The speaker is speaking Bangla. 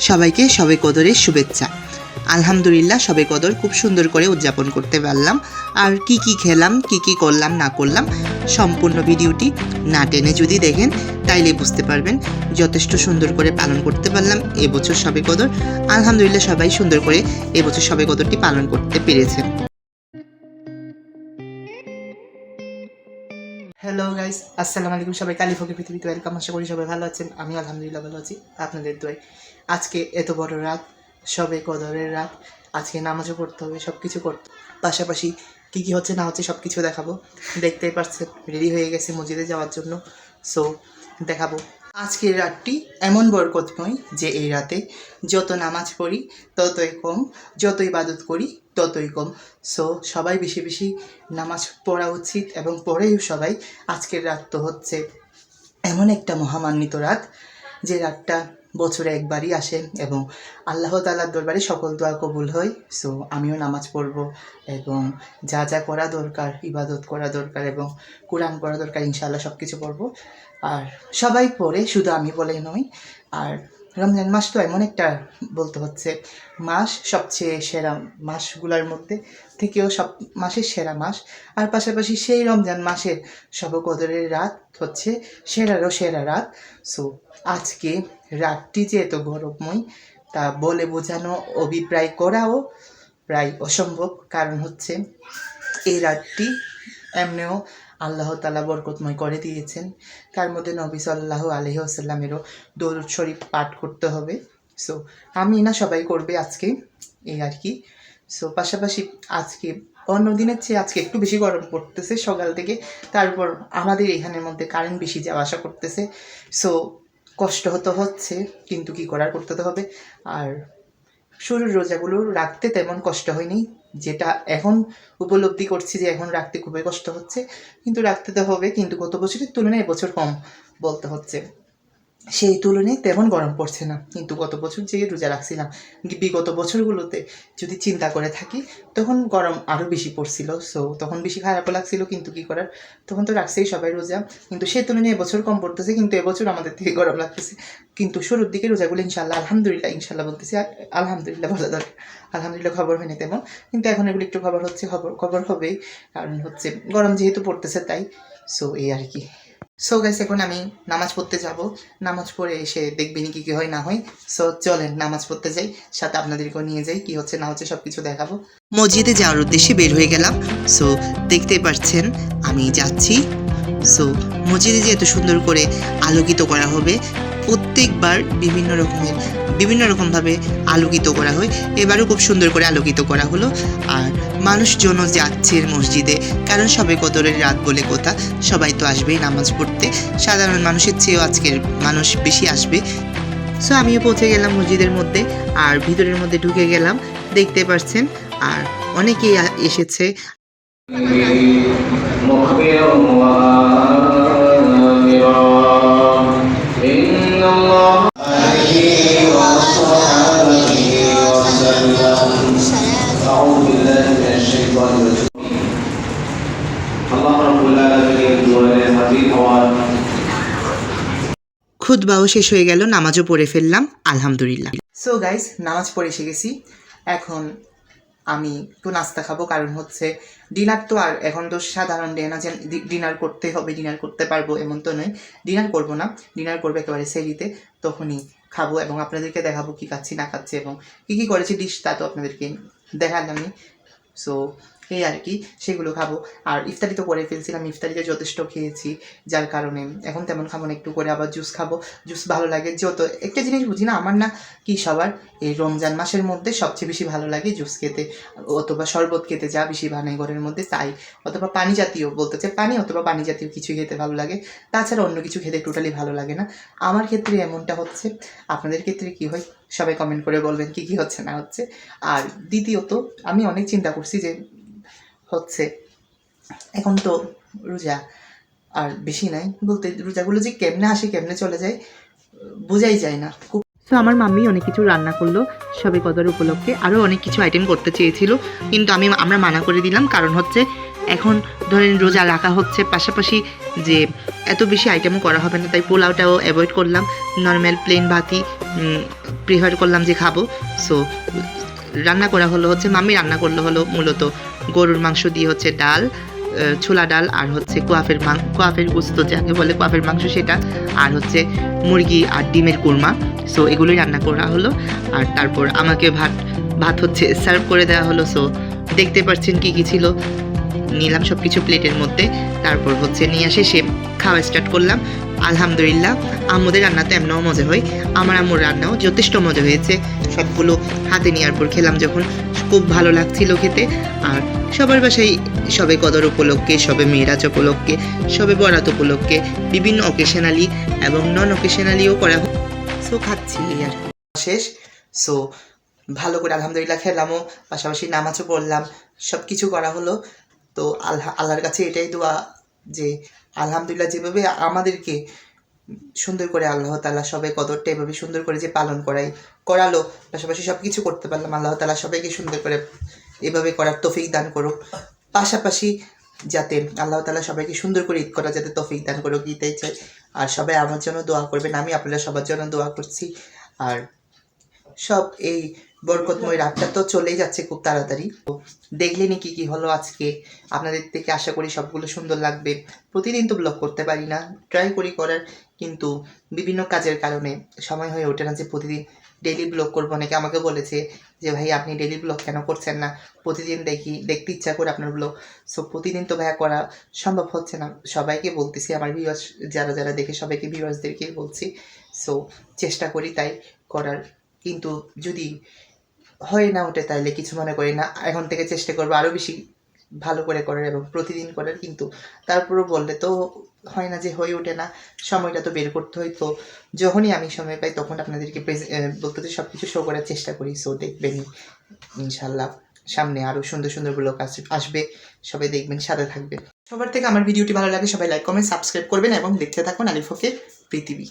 সবাইকে সবে কদরের শুভেচ্ছা। আলহামদুলিল্লাহ, সবে কদর খুব সুন্দর করে উদযাপন করতে পারলাম। আর কি কি খেলাম, কি কি করলাম, না করলাম, সম্পূর্ণ ভিডিওটি না টেনে যদি দেখেন, তাইলে বুঝতে পারবেন যথেষ্ট সুন্দর করে পালন করতে পারলাম এবছর সবে কদর। আলহামদুলিল্লাহ, সবাই সুন্দর করে এবছর সবে কদরটি পালন করতে পেরেছেন গাইস আসসালামু আলাইকুম সবাই। কালিফকে পৃথিবীতে ওয়েলকাম আশা করি সবাই ভালো আছেন। আমি আলহামদুলিল্লাহ ভালো আছি। আপনাদের দোয়াই আজকে এত বড় রাত, সবে কদরের রাত। আজকে নামাজও পড়তে হবে সব কিছু করতে পাশাপাশি কী কী হচ্ছে না হচ্ছে সব কিছু দেখাবো। দেখতেই পারছেন রেডি হয়ে গেছে মসজিদে যাওয়ার জন্য। সো দেখাবো। আজকের রাতটি এমন বরকতময় যে এই রাতে যত নামাজ পড়ি, ততই কম যত ইবাদত করি, ততই কম। সো সবাই বেশি বেশি নামাজ পড়া উচিত এবং পড়েও সবাই। আজকের রাত তো হচ্ছে এমন একটা মহামান্বিত রাত যে রাতটা বছরে একবারই আসে এবং আল্লাহ তালার দরবারে সকল দোয়া কবুল হয়। সো আমিও নামাজ পড়ব এবং যা যা করা দরকার, ইবাদত করা দরকার এবং কোরআন করা দরকার, ইনশাআল্লাহ সব কিছু পড়ব। আর সবাই পড়ে, শুধু আমি বলে নই আর রমজান মাস তো এমন একটা বলতে হচ্ছে মাস, সবচেয়ে সেরা মাসগুলোর মধ্যে থেকেও সব মাসের সেরা মাস। আর পাশাপাশি সেই রমজান মাসের সবকদরের রাত হচ্ছে সেরারও সেরা রাত। সো আজকে রাতটি যে এত গৌরবময় তা বলে বোঝানো অভিপ্রায় করাও প্রায় অসম্ভব। কারণ হচ্ছে এই রাতটি এমনিও আল্লাহ তালা বরকতময় করে দিয়েছেন। তার মধ্যে নবী সাল্লাহ আলহি আসাল্লামেরও দৌলত শরীফ পাঠ করতে হবে। সো আমি না, সবাই করবে আজকে এই আর কি। সো পাশাপাশি আজকে, অন্য দিনের চেয়ে আজকে একটু বেশি গরম পড়তেছে সকাল থেকে। তারপর আমাদের এখানের মধ্যে কারেন্ট বেশি যাওয়া আসা করতেছে। সো কষ্ট হতে হচ্ছে, কিন্তু কি করার, করতে তো হবে। আর শুরুর রোজাগুলো রাখতে তেমন কষ্ট হয়নি। যেটা এখন উপলব্ধি করছি যে এখন রাখতে খুবই কষ্ট হচ্ছে। কিন্তু রাখতে তো হবে, কিন্তু গত বছরের তুলনায় এবছর কম বলতে হচ্ছে। সেই তুলনায় তেমন গরম পড়ছে না। কিন্তু গত বছর যে রোজা রাখছিলাম, বিগত বছরগুলোতে যদি চিন্তা করে থাকি, তখন গরম আরও বেশি পড়ছিল। সো তখন বেশি খারাপও লাগছিল, কিন্তু কি করার? তখন তো রাখছেই সবাই রোজা। কিন্তু সেই তুলনায় এবছর কম পড়তেছে, কিন্তু এবছর আমাদের থেকে গরম লাগতেছে। কিন্তু শুরুর দিকে রোজাগুলো ইনশাল্লাহ আলহামদুলিল্লাহ ইনশাল্লাহ বলতেছি আলহামদুলিল্লাহ ভালো দরকার আলহামদুলিল্লাহ খবর হয়নি তেমন। কিন্তু এখন এগুলো একটু খবর হচ্ছে, খবর খবর হবেই। কারণ হচ্ছে গরম যেহেতু পড়তেছে তাই। সো এই আর কি। সো গাইস এখন আমি নামাজ পড়তে যাব। নামাজ পড়ে এসে দেখবিনি কি কি হয়, না হয়। সো চলেন, নামাজ পড়তে যাই, সাথে আপনাদেরকেও নিয়ে যাই, কি হচ্ছে, না হচ্ছে সব কিছু দেখাবো। মসজিদে যাওয়ার উদ্দেশ্যে বের হয়ে গেলাম। সো দেখতেই পাচ্ছেন, আমি যাচ্ছি। সো মসজিদে যে এত সুন্দর করে আলোকিত করা হবে, প্রত্যেকবার বিভিন্ন রকমের, বিভিন্ন রকমভাবে আলোকিত করা হয়। এবারও খুব সুন্দর করে আলোকিত করা হলো। আর মানুষজনও যাচ্ছে মসজিদে। কারণ সবে কদরের রাত বলে কথা, সবাই তো আসবেই নামাজ পড়তে। সাধারণ মানুষের চেয়েও আজকের মানুষ বেশি আসবে। সো আমিও পৌঁছে গেলাম মসজিদের মধ্যে, আর ভিতরের মধ্যে ঢুকে গেলাম, দেখতে পাচ্ছেন আর অনেকেই এসেছে। খুদবাও শেষ হয়ে গেল, নামাজও পড়ে ফেললাম, আলহামদুলিল্লাহ। সো গাইস নামাজ পড়ে এসে গেছি। এখন আমি একটু নাস্তা খাব, কারণ হচ্ছে ডিনার তো আর এখন তো সাধারণ ডে না যে ডিনার করতে হবে ডিনার করতে পারব এমন তো নয়। ডিনার করব না ডিনার করব একেবারে সেরিতে, তখনই খাব এবং আপনাদেরকে দেখাবো কি খাচ্ছি, না খাচ্ছি এবং কী কী করেছি ডিশ তা তো আপনাদেরকে দেখালামই। সো এই আর কি, সেগুলো খাব। আর ইফতারি তো করে ফেলছিলাম, ইফতারিতে যথেষ্ট খেয়েছি, যার কারণে। এখন তেমন খাব না, একটু করে আবার জুস খাব। জুস ভালো লাগে যত একটা জিনিস বুঝি না, আমার না কি সবার, এই রমজান মাসের মধ্যে সবচেয়ে বেশি ভালো লাগে জুস খেতে। অথবা শরবত খেতে যা বেশি বানাই ঘরের মধ্যে, তাই। অথবা পানি জাতীয় বলতে চাই, পানি অথবা পানি জাতীয় কিছু খেতে ভালো লাগে। তাছাড়া অন্য কিছু খেতে টোটালি ভালো লাগে না। আমার ক্ষেত্রে এমনটা হচ্ছে, আপনাদের ক্ষেত্রে কি হয়? সবাই কমেন্ট করে বলবেন কি কি হচ্ছে, না হচ্ছে। আর দ্বিতীয়ত, আমি অনেক চিন্তা করছি যে হচ্ছে। এখন তো রোজা আর বেশি নাই। বলতে রোজাগুলো যে কেমনে আসে, কেমনে চলে যায়, বোঝাই যায় না। খুব তো আমার মাম্মি অনেক কিছু রান্না করল, সবে কদর উপলক্ষে আরও অনেক কিছু আইটেম করতে চেয়েছিল। কিন্তু আমি, আমরা মানা করে দিলাম, কারণ হচ্ছে এখন ধরেন রোজা রাখা হচ্ছে, পাশাপাশি যে এত বেশি আইটেমও করা হবে না, তাই পোলাওটাও অ্যাভয়েড করলাম। নর্মাল প্লেন ভাতই প্রিফার করলাম যে খাব। সো রান্না করা হলো হচ্ছে, মাম্মি রান্না করল হলো মূলত গরুর মাংস দিয়ে হচ্ছে ডাল ছোলা ডাল আর হচ্ছে কোয়াফের মাংস কোয়াফের গুস্ত, যাকে বলে কোয়াফের মাংস সেটা, আর হচ্ছে মুরগি আর ডিমের কুরমা। সো এগুলোই রান্না করা হলো। আর তারপর আমাকে ভাত ভাত হচ্ছে সার্ভ করে দেওয়া হলো। সো দেখতে পাচ্ছেন কি কি ছিল? নিলাম সব কিছু প্লেটের মধ্যে। তারপর হচ্ছে নিয়ে আসে সে খাওয়া স্টার্ট করলাম। আলহামদুলিল্লাহ, আম্মুদের রান্না তো এমনও মজা হয়। আমার আম্মুর রান্নাও যথেষ্ট মজা হয়েছে। সবগুলো হাতে নেওয়ার পর খেলাম যখন। খুব ভালো লাগছিল খেতে। আর সবার বাসায় সবে কদর উপলক্ষে, সবে মেয়েরাজ উপলক্ষে, সবে বরাত উপলক্ষে বিভিন্ন অকেশনালি এবং নন অকেশনালিও করা সো খাচ্ছি আর শেষ। সো ভালো করে আলহামদুলিল্লাহ খেলামও পাশাপাশি নামাজও পড়লাম সব কিছু করা হলো। তো আল্লাহ, আল্লাহর কাছে এটাই দোয়া যে আলহামদুলিল্লাহ যেভাবে আমাদেরকে সুন্দর করে আল্লাহ তালা সবাই কদরটা এভাবে সুন্দর করে যে পালন করাই, করালো, পাশাপাশি সব কিছু করতে পারলাম, আল্লাহ তালা সবাইকে সুন্দর করে এভাবে করার তফিক দান করুক। পাশাপাশি যাতে আল্লাহ তালা সবাইকে সুন্দর করে ঈদ করা যাতে তফিক দান করুক দিতেই চাই আর সবাই আমার জন্য দোয়া করবেন, আমি আপনারা সবার জন্য দোয়া করছি। আর সব এই বরকতময় রাতটা তো চলেই যাচ্ছে খুব তাড়াতাড়ি। দেখলেনি কি কি হলো আজকে। আপনাদের থেকে আশা করি সবগুলো সুন্দর লাগবে। প্রতিদিন তো ব্লগ করতে পারি না ট্রাই করি করার। কিন্তু বিভিন্ন কাজের কারণে সময় হয়ে ওঠে না যে প্রতিদিন ডেলি ব্লগ করব। অনেকে আমাকে বলেছে যে, ভাই, আপনি ডেলি ব্লগ কেন করছেন না? প্রতিদিন দেখি, দেখতে ইচ্ছা করে আপনার ব্লগ সো প্রতিদিন তো ভাইয়া করা সম্ভব হচ্ছে না। সবাইকে বলতেছি, আমার ভিউয়ার্স যারা যারা দেখে, সবাইকে ভিউয়ার্সদেরকে বলছি। সো চেষ্টা করি তাই করার। কিন্তু যদি হয় না ওঠে তাহলে কিছু মনে করি না। এখন থেকে চেষ্টা করব আরও বেশি ভালো করে করার এবং প্রতিদিন করার। কিন্তু তারপরও বললে তো হয় না যে হয়ে ওঠে না, সময়টা তো বের করতে হয়। তো যখনই আমি সময় পাই তখন আপনাদেরকে বলতে সব কিছু শো করার চেষ্টা করি। সো দেখবেন ইনশাল্লাহ সামনে আরও সুন্দর সুন্দর ব্লগ আসবে। সবাই দেখবেন, সাথে থাকবে সবার থেকে আমার ভিডিওটি ভালো লাগে সবাই লাইক কমেন্ট সাবস্ক্রাইব করবেন এবং দেখতে থাকুন আলিফকের পৃথিবী।